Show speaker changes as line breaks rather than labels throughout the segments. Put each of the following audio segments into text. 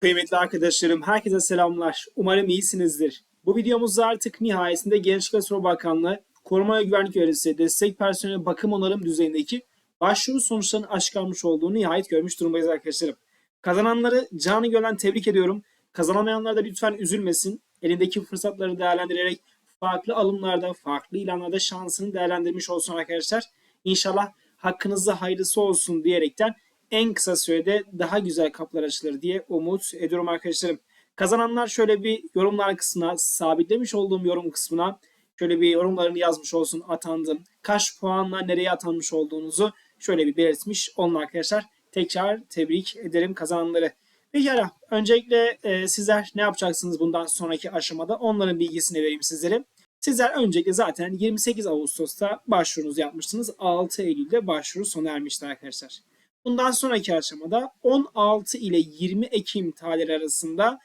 Kıymetli arkadaşlarım, herkese selamlar. Umarım iyisinizdir. Bu videomuzda artık nihayetinde Gençlik ve Spor Bakanlığı Koruma ve Güvenlik Görevlisi Destek Personeli Bakım Onarım düzeyindeki başvuru sonuçlarının açıklanmış olduğunu nihayet görmüş durumdayız arkadaşlarım. Kazananları canı gönülden tebrik ediyorum. Kazanamayanlar da lütfen üzülmesin. Elindeki fırsatları değerlendirerek farklı alımlarda, farklı ilanlarda şansını değerlendirmiş olsun arkadaşlar. İnşallah hakkınızda hayırlısı olsun diyerekten en kısa sürede daha güzel kapılar açılır diye umut ediyorum arkadaşlarım. Kazananlar şöyle bir yorumlar kısmına, sabitlemiş olduğum yorum kısmına şöyle bir yorumlarını yazmış olsun atandım. Kaç puanla nereye atanmış olduğunuzu şöyle bir belirtmiş olun arkadaşlar. Tekrar tebrik ederim kazananları. Pekala öncelikle e, sizler ne yapacaksınız bundan sonraki aşamada onların bilgisini vereyim sizlere. Sizler öncelikle zaten 28 Ağustos'ta başvurunuzu yapmıştınız. 6 Eylül'de başvuru sona ermişti arkadaşlar. Bundan sonraki aşamada 16 ile 20 Ekim tarihleri arasında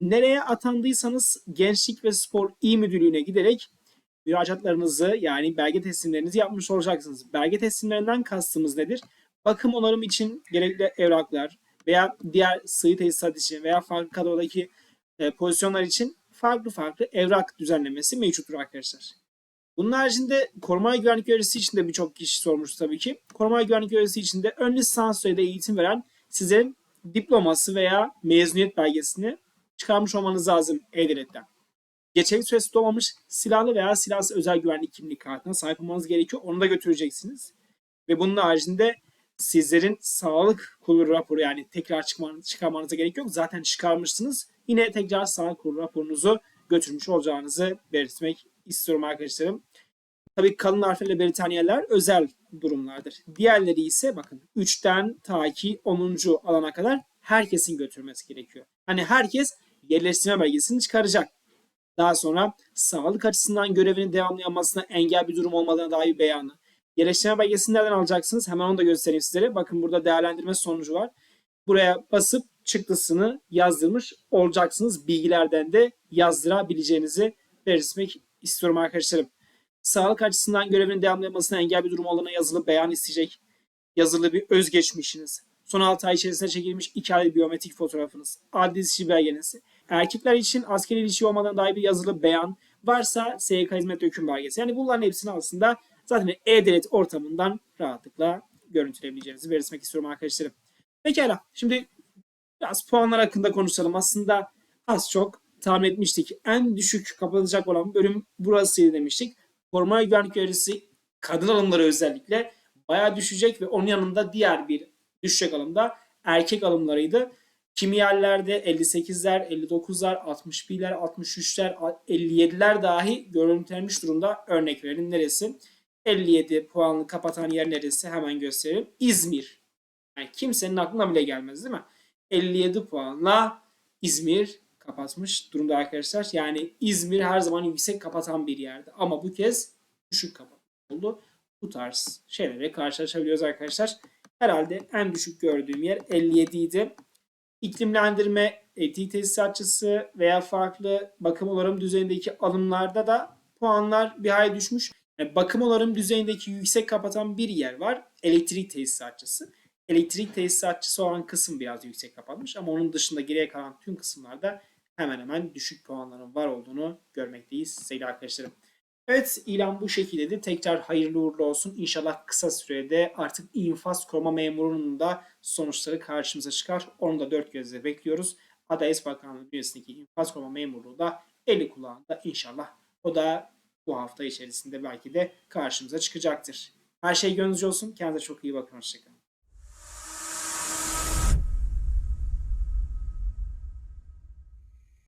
nereye atandıysanız Gençlik ve Spor İl Müdürlüğü'ne giderek müracaatlarınızı yani belge teslimlerinizi yapmış olacaksınız. Belge teslimlerinden kastımız nedir? Bakım onarım için gerekli evraklar veya diğer sığ tesisat için veya farklı kadrodaki e, pozisyonlar için farklı farklı evrak düzenlemesi mevcuttur arkadaşlar. Bunun haricinde koruma ve güvenlik görevlisi için de birçok kişi sormuş tabii ki. Koruma ve güvenlik görevlisi için de ön lisans düzeyde eğitim veren size diploması veya mezuniyet belgesini çıkarmış olmanız lazım E-Devlet'ten. Geçerli süresi dolmamış silahlı veya silahsız özel güvenlik kimlik kartına sahip olmanız gerekiyor. Onu da götüreceksiniz. Ve bunun haricinde sizlerin sağlık kurulu raporu yani tekrar çıkmanız, çıkarmanıza gerek yok. Zaten çıkarmışsınız. Yine tekrar sağlık kurulu raporunuzu götürmüş olacağınızı belirtmek istiyorum arkadaşlarım. Tabii kalın harflerle belirten yerler özel durumlardır. Diğerleri ise bakın 3'ten ta ki 10. alana kadar herkesin götürmesi gerekiyor. Hani herkes yerleştirme belgesini çıkaracak. Daha sonra sağlık açısından görevini devamlayamasına engel bir durum olmadığına dair beyanı. Yerleştirme belgesini nereden alacaksınız? Hemen onu da göstereyim sizlere. Bakın burada değerlendirme sonucu var. Buraya basıp çıktısını yazdırmış olacaksınız. Bilgilerden de yazdırabileceğinizi belirtmek istiyorum arkadaşlarım. Sağlık açısından görevini devamlamasına engel bir durum olana yazılı beyan isteyecek. Yazılı bir özgeçmişiniz. Son 6 ay içerisinde çekilmiş 2 aylık biyometrik fotoğrafınız. Adli dışı belgeniz. Erkekler için askeri ilişki olmadan dair bir yazılı beyan. Varsa SYK hizmet hüküm belgesi. Yani bunların hepsini aslında zaten E-Devlet ortamından rahatlıkla görüntüleyebileceğinizi belirtmek istiyorum arkadaşlarım. Pekala. Şimdi biraz puanlar hakkında konuşalım. Aslında az çok tahmin etmiştik. En düşük kapatılacak olan bölüm burasıydı demiştik. Koruma ve güvenlik görevlisi kadın alımları özellikle bayağı düşecek ve onun yanında diğer bir düşecek alımda erkek alımlarıydı. Kimi yerlerde 58'ler, 59'lar, 61'ler, 63'ler, 57'ler dahi görüntülenmiş durumda. Örnek verelim neresi? 57 puanlı kapatan yer neresi? Hemen gösterelim. İzmir. Yani kimsenin aklına bile gelmez değil mi? 57 puanla İzmir kapatmış durumda arkadaşlar. Yani İzmir her zaman yüksek kapatan bir yerde. Ama bu kez düşük kapatmış oldu. Bu tarz şeylere karşılaşabiliyoruz arkadaşlar. Herhalde en düşük gördüğüm yer 57 idi. İklimlendirme, etik tesisatçısı veya farklı bakım onarım düzeyindeki alımlarda da puanlar bir hayli düşmüş. Yani bakım onarım düzeyindeki yüksek kapatan bir yer var. Elektrik tesisatçısı. Elektrik tesisatçısı olan kısım biraz yüksek kapatmış ama onun dışında geriye kalan tüm kısımlarda hemen hemen düşük puanların var olduğunu görmekteyiz sevgili arkadaşlarım. Evet ilan bu şekildedir. Tekrar hayırlı uğurlu olsun. İnşallah kısa sürede artık infaz koruma memurunun da sonuçları karşımıza çıkar. Onu da dört gözle bekliyoruz. Adalet Bakanlığı bünyesindeki infaz koruma memurluğu da eli kulağında inşallah. O da bu hafta içerisinde belki de karşımıza çıkacaktır. Her şey gönlünüzce olsun. Kendinize çok iyi bakın. Hoşçakalın.